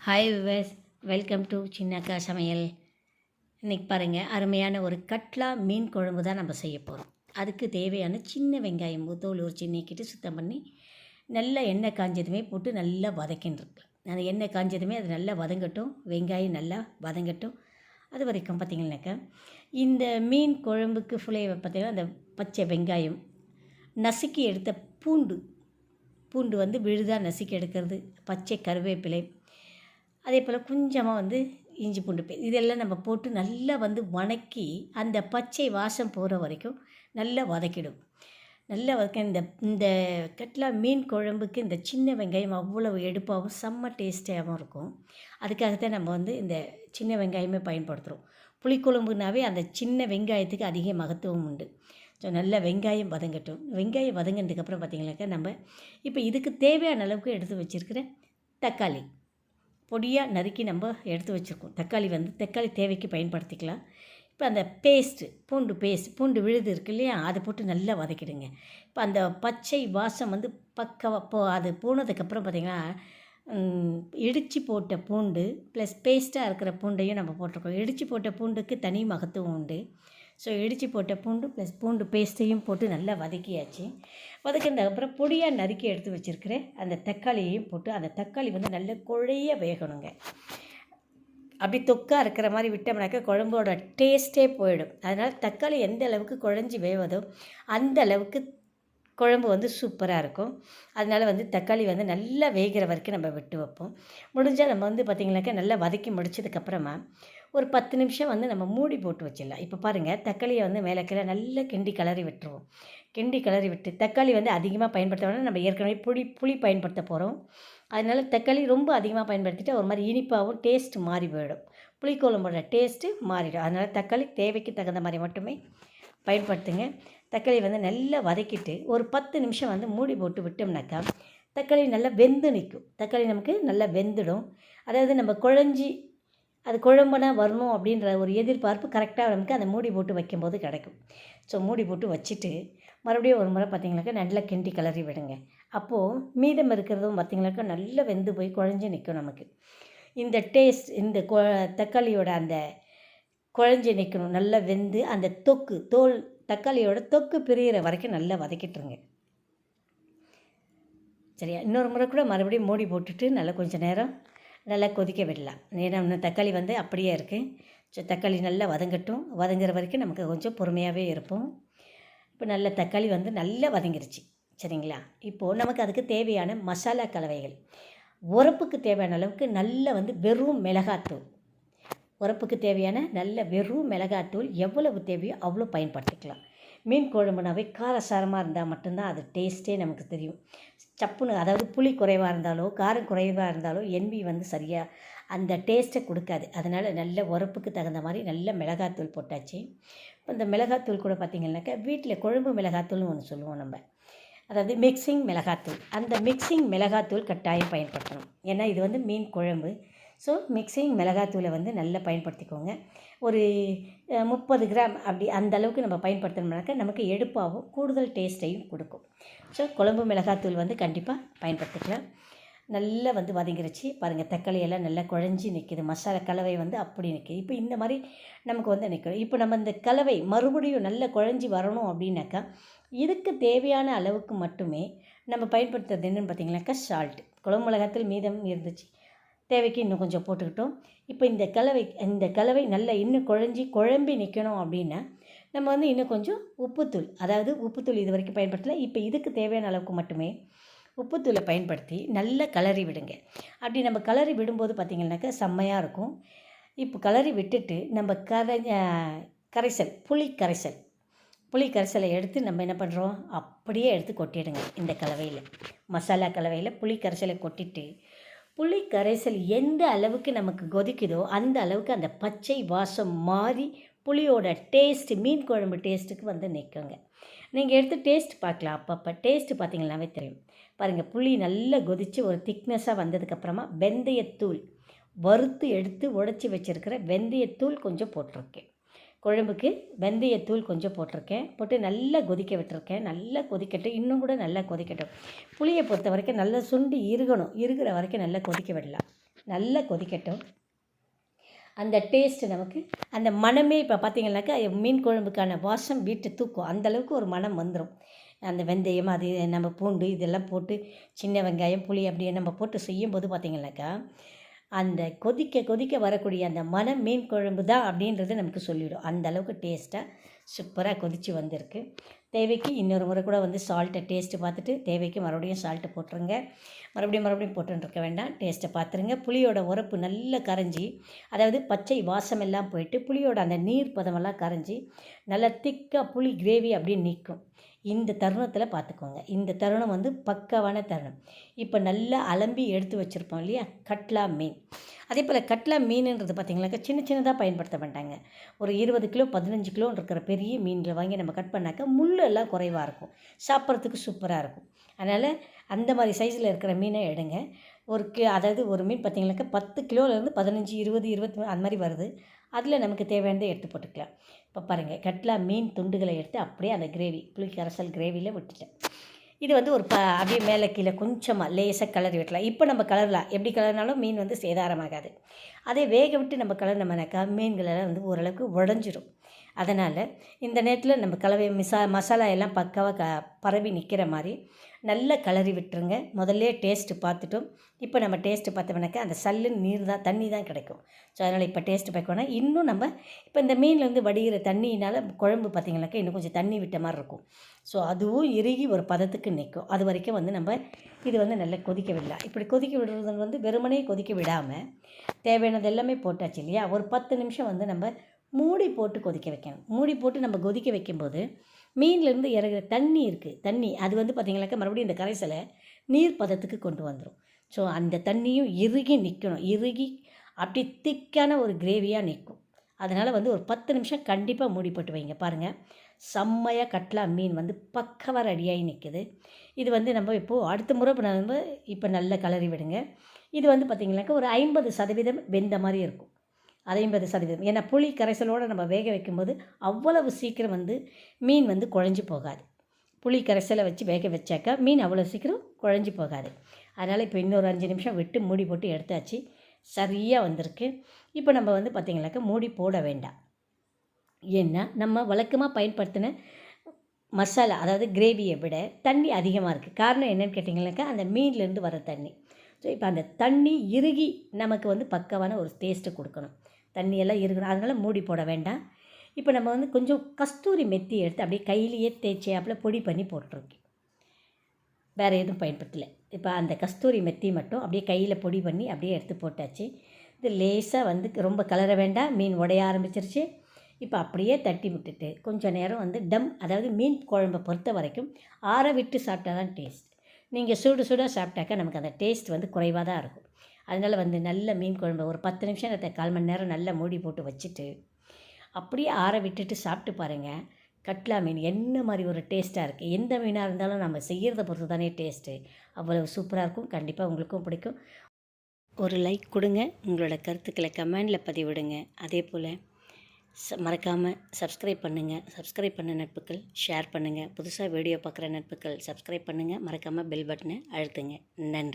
Hi viewers welcome to Chinnakka Samayal இன்றைக்கி பாருங்கள் அருமையான ஒரு கட்லா மீன் குழம்பு தான் நம்ம செய்ய போகிறோம் அதுக்கு தேவையான சின்ன வெங்காயம் தோல் ஒரு சின்னிக்கிட்டு சுத்தம் பண்ணி நல்லா எண்ணெய் காஞ்சதுமே போட்டு நல்லா வதக்கின்னு அந்த எண்ணெய் காஞ்சதுமே அது நல்லா வதங்கட்டும் வெங்காயம் நல்லா வதங்கட்டும். அது வரைக்கும் பார்த்திங்கனாக்கா இந்த மீன் குழம்புக்கு ஃப்ளேவர் பார்த்திங்கன்னா அந்த பச்சை வெங்காயம் நசுக்கி எடுத்த பூண்டு பூண்டு வந்து விழுதாக நசுக்கி எடுக்கிறது பச்சை கருவேப்பிலை அதே போல் கொஞ்சமாக வந்து இஞ்சி பூண்டு பே இதெல்லாம் நம்ம போட்டு நல்லா வந்து வணக்கி அந்த பச்சை வாசம் போகிற வரைக்கும் நல்லா வதக்கிடும். நல்லா வதக்க இந்த இந்த கட்லா மீன் குழம்புக்கு இந்த சின்ன வெங்காயம் அவ்வளவு எடுப்பாகவும் செம்ம டேஸ்டியாகவும் இருக்கும். அதுக்காகத்தான் நம்ம வந்து இந்த சின்ன வெங்காயமே பயன்படுத்துகிறோம் புளிக்குழம்புனாவே அந்த சின்ன வெங்காயத்துக்கு அதிக மகத்துவம் உண்டு. ஸோ நல்லா வெங்காயம் வதங்கட்டும். வெங்காயம் வதங்கினதுக்கப்புறம் பார்த்திங்கனாக்கா நம்ம இப்போ இதுக்கு தேவையான அளவுக்கு எடுத்து வச்சுருக்கிற தக்காளி. பொடியாக நறுக்கி நம்ம எடுத்து வச்சுருக்கோம். தக்காளி வந்து தக்காளி தேவைக்கு பயன்படுத்திக்கலாம். இப்போ அந்த பேஸ்ட்டு பூண்டு பேஸ்ட் பூண்டு விழுது இருக்கு இல்லையா? அதை போட்டு நல்லா வதக்கிடுங்க. இப்போ அந்த பச்சை வாசம் வந்து பக்க போ அது போனதுக்கப்புறம் பார்த்திங்கன்னா இடித்து போட்ட பூண்டு ப்ளஸ் பேஸ்ட்டாக இருக்கிற பூண்டையும் நம்ம போட்டிருக்கோம். இடித்து போட்ட பூண்டுக்கு தனி மகத்துவம் உண்டு. ஸோ இடித்து போட்ட பூண்டு ப்ளஸ் பூண்டு பேஸ்ட்டையும் போட்டு நல்லா வதக்கியாச்சு. வதக்கினதுக்கப்புறம் பொடியாக நறுக்கி எடுத்து வச்சுருக்கிறேன். அந்த தக்காளியையும் போட்டு அந்த தக்காளி வந்து நல்ல குழைய வேகணுங்க. அப்படி தொக்காக இருக்கிற மாதிரி விட்டோம்னாக்கா குழம்போட டேஸ்ட்டே போயிடும். அதனால் தக்காளி எந்த அளவுக்கு குழஞ்சி வேவதோ அந்த அளவுக்கு குழம்பு வந்து சூப்பராக இருக்கும். அதனால் வந்து தக்காளி வந்து நல்லா வேகிற வரைக்கும் நம்ம விட்டு வைப்போம். முடிஞ்சால் நம்ம வந்து பார்த்திங்கனாக்கா நல்லா வதக்கி முடிச்சதுக்கப்புறமா ஒரு பத்து நிமிஷம் வந்து நம்ம மூடி போட்டு வச்சிடலாம். இப்போ பாருங்கள் தக்காளியை வந்து மேலே கீழே நல்லா கிண்டி கிளறி விட்டுருவோம். கிண்டி கிளறி விட்டு தக்காளி வந்து அதிகமாக பயன்படுத்த நம்ம ஏற்கனவே புளி புளி பயன்படுத்த போகிறோம் அதனால் தக்காளி ரொம்ப அதிகமாக பயன்படுத்திட்டு ஒரு மாதிரி இனிப்பாகவும் டேஸ்ட் மாறி போயிடும். புளிக்குழம்போட டேஸ்ட்டு மாறிடும். அதனால் தக்காளி தேவைக்கு தகுந்த மாதிரி மட்டுமே பயன்படுத்துங்க. தக்காளி வந்து நல்லா வதக்கிட்டு ஒரு பத்து நிமிஷம் வந்து மூடி போட்டு விட்டோம்னாக்கா தக்காளி நல்லா வெந்து நிற்கும் தக்காளி நமக்கு நல்லா வெந்துடும். அதாவது நம்ம குழஞ்சி அது குழம்புனா வரணும் அப்படின்ற ஒரு எதிர்பார்ப்பு கரெக்டாக நமக்கு அந்த மூடி போட்டு வைக்கும்போது கிடைக்கும். ஸோ மூடி போட்டு வச்சுட்டு மறுபடியும் ஒரு முறை பார்த்திங்கனாக்கா நல்லா கிண்டி கிளறி விடுங்க. அப்போது மீதம் இருக்கிறதும் பார்த்திங்கனாக்கா நல்லா வெந்து போய் குழஞ்சி நிற்கும் நமக்கு. இந்த டேஸ்ட் இந்த கொ தக்காளியோட அந்த குழஞ்சி நிற்கணும். நல்லா வெந்து அந்த தொக்கு தோல் தக்காளியோட தொக்கு பிரியிற வரைக்கும் நல்லா வதக்கிட்டுருங்க. சரியா? இன்னொரு முறை கூட மறுபடியும் மூடி போட்டுட்டு நல்லா கொஞ்சம் நேரம் நல்லா கொதிக்க விடலாம். ஏன்னா இன்னும் தக்காளி வந்து அப்படியே இருக்குது ஸோ தக்காளி நல்லா வதங்கட்டும். வதங்குற வரைக்கும் நமக்கு கொஞ்சம் பொறுமையாகவே இருப்போம். இப்போ நல்ல தக்காளி வந்து நல்லா வதங்கிருச்சு. சரிங்களா? இப்போது நமக்கு அதுக்கு தேவையான மசாலா கலவைகள். உரப்புக்கு தேவையான அளவுக்கு நல்ல வந்து வெறும் மிளகாத்தூள். உரப்புக்கு தேவையான நல்ல வெறும் மிளகாத்தூள் எவ்வளவு தேவையோ அவ்வளோ பயன்படுத்திக்கலாம். மீன் குழம்புனாவே காரசாரமாக இருந்தால் மட்டும்தான் அது டேஸ்ட்டே நமக்கு தெரியும். சப்புன்னு அதாவது புளி குறைவாக இருந்தாலோ காரம் குறைவாக இருந்தாலோ எண்பி வந்து சரியாக அந்த டேஸ்ட்டை கொடுக்காது. அதனால் நல்ல உரப்புக்கு தகுந்த மாதிரி நல்ல மிளகாத்தூள் போட்டாச்சு. இப்போ இந்த மிளகாத்தூள் கூட பார்த்திங்கனாக்கா வீட்டில் குழம்பு மிளகாத்தூள்னு ஒன்று சொல்லுவோம் நம்ம. அதாவது மிக்சிங் மிளகாத்தூள். அந்த மிக்சிங் மிளகாத்தூள் கட்டாயம் பயன்படுத்தணும். ஏன்னா இது வந்து மீன் குழம்பு. ஸோ மிக்சிங் மிளகாத்தூளை வந்து நல்லா பயன்படுத்திக்கோங்க. ஒரு முப்பது கிராம் அப்படி அந்த அளவுக்கு நம்ம பயன்படுத்தினோம்னாக்கா நமக்கு எடுப்பாகவும் கூடுதல் டேஸ்ட்டையும் கொடுக்கும். ஸோ குழம்பு மிளகாத்தூள் வந்து கண்டிப்பாக பயன்படுத்திக்கலாம். நல்லா வந்து வதங்கிருச்சு. பாருங்கள் தக்காளி எல்லாம் நல்லா குழஞ்சி நிற்கிது மசாலா கலவை வந்து அப்படி நிற்கிது இப்போ இந்த மாதிரி நமக்கு வந்து நிற்கணும் இப்போ நம்ம இந்த கலவை மறுபடியும் நல்லா குழஞ்சி வரணும் அப்படின்னாக்கா இதுக்கு தேவையான அளவுக்கு மட்டுமே நம்ம பயன்படுத்துறது என்னென்னு பார்த்தீங்கன்னாக்கா சால்ட் குழம்பு மிளகாத்தில் மீதம் இருந்துச்சு. தேவைக்கு இன்னும் கொஞ்சம் போட்டுக்கிட்டோம். இப்போ இந்த கலவை இந்த கலவை நல்லா இன்னும் குழஞ்சி குழம்பி நிற்கணும் அப்படின்னா நம்ம வந்து இன்னும் கொஞ்சம் உப்புத்தூள் அதாவது உப்புத்தூள் இது வரைக்கும் பயன்படுத்தலை இப்போ இதுக்கு தேவையான அளவுக்கு மட்டுமே உப்புத்தூளை பயன்படுத்தி நல்லா கலரி விடுங்க. அப்படி நம்ம கலரி விடும்போது பார்த்திங்கனாக்கா செம்மையாக இருக்கும். இப்போ கலரி விட்டுட்டு நம்ம கரை கரைசல் புளி கரைசல் புளி கரைசலை எடுத்து நம்ம என்ன பண்ணுறோம் அப்படியே எடுத்து கொட்டிடுங்க இந்த கலவையில். மசாலா கலவையில் புளி கரைசலை கொட்டிட்டு புளி கரைசல் எந்த அளவுக்கு நமக்கு கொதிக்குதோ அந்த அளவுக்கு அந்த பச்சை வாசம் மாறி புளியோட டேஸ்ட்டு மீன் குழம்பு டேஸ்ட்டுக்கு வந்து நிற்குங்க நீங்கள் எடுத்து டேஸ்ட் பார்க்கலாம். அப்பப்போ டேஸ்ட்டு பார்த்தீங்கன்னாவே தெரியும். பாருங்கள் புளி நல்லா கொதித்து ஒரு திக்னஸாக வந்ததுக்கப்புறமா வெந்தயத்தூள். வறுத்து எடுத்து உடச்சி வச்சுருக்கிற வெந்தயத்தூள் கொஞ்சம் போட்டிருக்கேன். குழம்புக்கு வெந்தயத்தூள் கொஞ்சம் போட்டிருக்கேன். போட்டு நல்லா கொதிக்க விட்டுருக்கேன். நல்லா கொதிக்கட்டும். இன்னும் கூட நல்லா கொதிக்கட்டும். புளியை பொறுத்த வரைக்கும் நல்லா சுண்டி இருகணும் இருக்கிற வரைக்கும் நல்லா கொதிக்க விடலாம். நல்லா கொதிக்கட்டும். அந்த டேஸ்ட் நமக்கு அந்த மணமே இப்போ பார்த்தீங்கன்னாக்கா மீன் குழம்புக்கான வாசம் வீட்டு தூக்கும். அந்தளவுக்கு ஒரு மனம் வந்துடும் அந்த வெந்தயம் அது நம்ம பூண்டு இதெல்லாம் போட்டு சின்ன வெங்காயம் புளி அப்படியே நம்ம போட்டு செய்யும்போது பார்த்தீங்கன்னாக்கா அந்த கொதிக்க கொதிக்க வரக்கூடிய அந்த மன மீன் குழம்பு தான் அப்படின்றது நமக்கு சொல்லிவிடும் அந்தளவுக்கு டேஸ்ட்டாக சூப்பராக கொதித்து வந்திருக்கு. தேவைக்கு இன்னொரு முறை கூட வந்து சால்ட்டை டேஸ்ட்டு பார்த்துட்டு தேவைக்கு மறுபடியும் சால்ட்டை போட்டுருங்க. மறுபடியும் மறுபடியும் போட்டுருக்க வேண்டாம். டேஸ்ட்டை பார்த்துருங்க. புளியோட உரப்பு நல்லா கரைஞ்சி அதாவது பச்சை வாசமெல்லாம் போயிட்டு புளியோட அந்த நீர் பதமெல்லாம் கரைஞ்சி நல்லா திக்காக புளி கிரேவி அப்படியே நிற்கும் இந்த தருணத்தில் பார்த்துக்கோங்க. இந்த தருணம் வந்து பக்காவான தருணம். இப்போ நல்லா அலம்பி எடுத்து வச்சுருப்போம் இல்லையா? கட்லா மீன். அதே போல் கட்லா மீனுன்றது பார்த்திங்கனாக்கா சின்ன சின்னதாக பயன்படுத்த மாட்டாங்க. ஒரு இருபது கிலோ பதினஞ்சு கிலோ இருக்கிற பெரிய மீனில் வாங்கி நம்ம கட் பண்ணாக்கா முள் எல்லாம் குறைவாக இருக்கும். சாப்பிட்றதுக்கு சூப்பராக இருக்கும். அதனால் அந்த மாதிரி சைஸில் இருக்கிற மீனை எடுங்க. ஒரு கி அதாவது ஒரு மீன் பார்த்திங்கனாக்கா பத்து கிலோலேருந்து பதினஞ்சு இருபது இருபத்தி அந்த மாதிரி வருது. அதில் நமக்கு தேவையானதை எடுத்து போட்டுக்கலாம். இப்போ பாருங்கள் கட்லா மீன் துண்டுகளை எடுத்து அப்படியே அந்த கிரேவி புளி கரைசல் கிரேவியில் விட்டுட்டேன். இது வந்து ஒரு ப அப்படியே மேலே கீழே கொஞ்சமாக லேசாக கலர் விட்டலாம். இப்போ நம்ம கலரலாம் எப்படி கலர்னாலும் மீன் வந்து சேதாரமாகாது. அதே வேக விட்டு நம்ம கலர் நம்மனாக்கா மீன்களெல்லாம் வந்து ஓரளவுக்கு உடஞ்சிரும். அதனால் இந்த நேரத்தில் நம்ம கலவை மிசா மசாலா எல்லாம் பக்காவாக க பரவி நிற்கிற மாதிரி நல்லா கிளறி விட்டுருங்க. முதல்ல டேஸ்ட்டு பார்த்துட்டோம். இப்போ நம்ம டேஸ்ட்டு பார்த்தோம்னாக்கா அந்த சல்லுன்னு நீர் தான் தண்ணி தான் கிடைக்கும். ஸோ அதனால் இப்போ டேஸ்ட்டு பார்க்கணும் இன்னும் நம்ம இப்போ இந்த மீன்லேருந்து வடிகிற தண்ணியினால் குழம்பு பார்த்திங்கனாக்கா இன்னும் கொஞ்சம் தண்ணி விட்ட மாதிரி இருக்கும். ஸோ அதுவும் இறுகி ஒரு பதத்துக்கு நிற்கும். அது வரைக்கும் வந்து நம்ம இது வந்து நல்லா கொதிக்க விடலாம். இப்படி கொதிக்க விடுறது வந்து வெறுமனே கொதிக்க விடாமல் தேவையானது எல்லாமே போட்டாச்சு இல்லையா? ஒரு பத்து நிமிஷம் வந்து நம்ம மூடி போட்டு கொதிக்க வைக்கணும். மூடி போட்டு நம்ம கொதிக்க வைக்கும்போது மீன்லேருந்து இறங்குற தண்ணி இருக்குது தண்ணி அது வந்து பார்த்திங்கனாக்கா மறுபடியும் இந்த கரைசலை நீர் பதத்துக்கு கொண்டு வந்துடும் ஸோ அந்த தண்ணியும் இறுகி நிற்கணும் இறுகி அப்படி திக்கான ஒரு கிரேவியாக நிற்கும் அதனால் வந்து ஒரு பத்து நிமிஷம் கண்டிப்பாக மூடிப்பட்டு வைங்க. பாருங்கள் செம்மையாக கட்லா மீன் வந்து பக்கவாக ரெடியாகி நிற்குது இது வந்து நம்ம இப்போது அடுத்த முறை நம்ம இப்போ நல்லா கலரி விடுங்க. இது வந்து பார்த்திங்கனாக்கா ஒரு ஐம்பது சதவீதம் வெந்த மாதிரி இருக்கும். அது ஐம்பது சதவீதம். ஏன்னா புளி கரைசலோடு நம்ம வேக வைக்கும்போது அவ்வளவு சீக்கிரம் வந்து மீன் வந்து குழஞ்சி போகாது. புளி கரைசலை வச்சு வேக வச்சாக்கா மீன் அவ்வளோ சீக்கிரம் குழஞ்சி போகாது. அதனால் இப்போ இன்னொரு அஞ்சு நிமிஷம் விட்டு மூடி போட்டு எடுத்தாச்சு. சரியாக வந்திருக்கு. இப்போ நம்ம வந்து பார்த்திங்கனாக்கா மூடி போட வேண்டாம். ஏன்னா நம்ம வழக்கமாக பயன்படுத்தின மசாலா அதாவது கிரேவியை விட தண்ணி அதிகமாக இருக்குது காரணம் என்னென்னு கேட்டிங்கனாக்கா அந்த மீன்லேருந்து வர தண்ணி. ஸோ இப்போ அந்த தண்ணி இறுகி நமக்கு வந்து பக்கவான ஒரு டேஸ்ட்டு கொடுக்கணும். தண்ணியெல்லாம் இருக்கணும். அதனால் மூடி போட வேண்டாம். இப்போ நம்ம வந்து கொஞ்சம் கஸ்தூரி மெத்தி எடுத்து அப்படியே கையிலேயே தேய்ச்சியாப்பில் பொடி பண்ணி போட்டிருக்கேன் வேறு எதுவும் பயன்படுத்தலை. இப்போ அந்த கஸ்தூரி மெத்தி மட்டும் அப்படியே கையில் பொடி பண்ணி அப்படியே எடுத்து போட்டாச்சு. இது லேசாக வந்து ரொம்ப கலர வேண்டாம். மீன் உடைய ஆரம்பிச்சிருச்சு. இப்போ அப்படியே தட்டி விட்டுட்டு கொஞ்சம் நேரம் வந்து டம் அதாவது மீன் குழம்பை பொறுத்த வரைக்கும் ஆற விட்டு சாப்பிட்டா தான் டேஸ்ட் நீங்கள் சூடு சூடாக சாப்பிட்டாக்கா நமக்கு அந்த டேஸ்ட் வந்து குறைவாக தான் இருக்கும். அதனால் வந்து நல்ல மீன் குழம்பு ஒரு பத்து நிமிஷம் அதை கால் மணி நேரம் நல்லா மூடி போட்டு வச்சுட்டு அப்படியே ஆற விட்டுட்டு சாப்பிட்டு பாருங்கள் கட்லா மீன் என்ன மாதிரி ஒரு டேஸ்ட்டாக இருக்குது எந்த மீனாக இருந்தாலும் நம்ம செய்கிறத பொறுத்து தானே டேஸ்ட்டு. அவ்வளோ சூப்பராக இருக்கும். கண்டிப்பாக உங்களுக்கும் பிடிக்கும். ஒரு லைக் கொடுங்க. உங்களோட கருத்துக்களை கமெண்டில் பதிவிடுங்க. அதே போல் ச மறக்காமல் சப்ஸ்கிரைப் பண்ணுங்கள் சப்ஸ்கிரைப் பண்ண நட்புகள் ஷேர் பண்ணுங்கள் புதுசாக வீடியோ பார்க்குற நட்புகள் சப்ஸ்கிரைப் பண்ணுங்கள் மறக்காமல் பெல் பட்டனை அழுத்துங்க. நன்றி.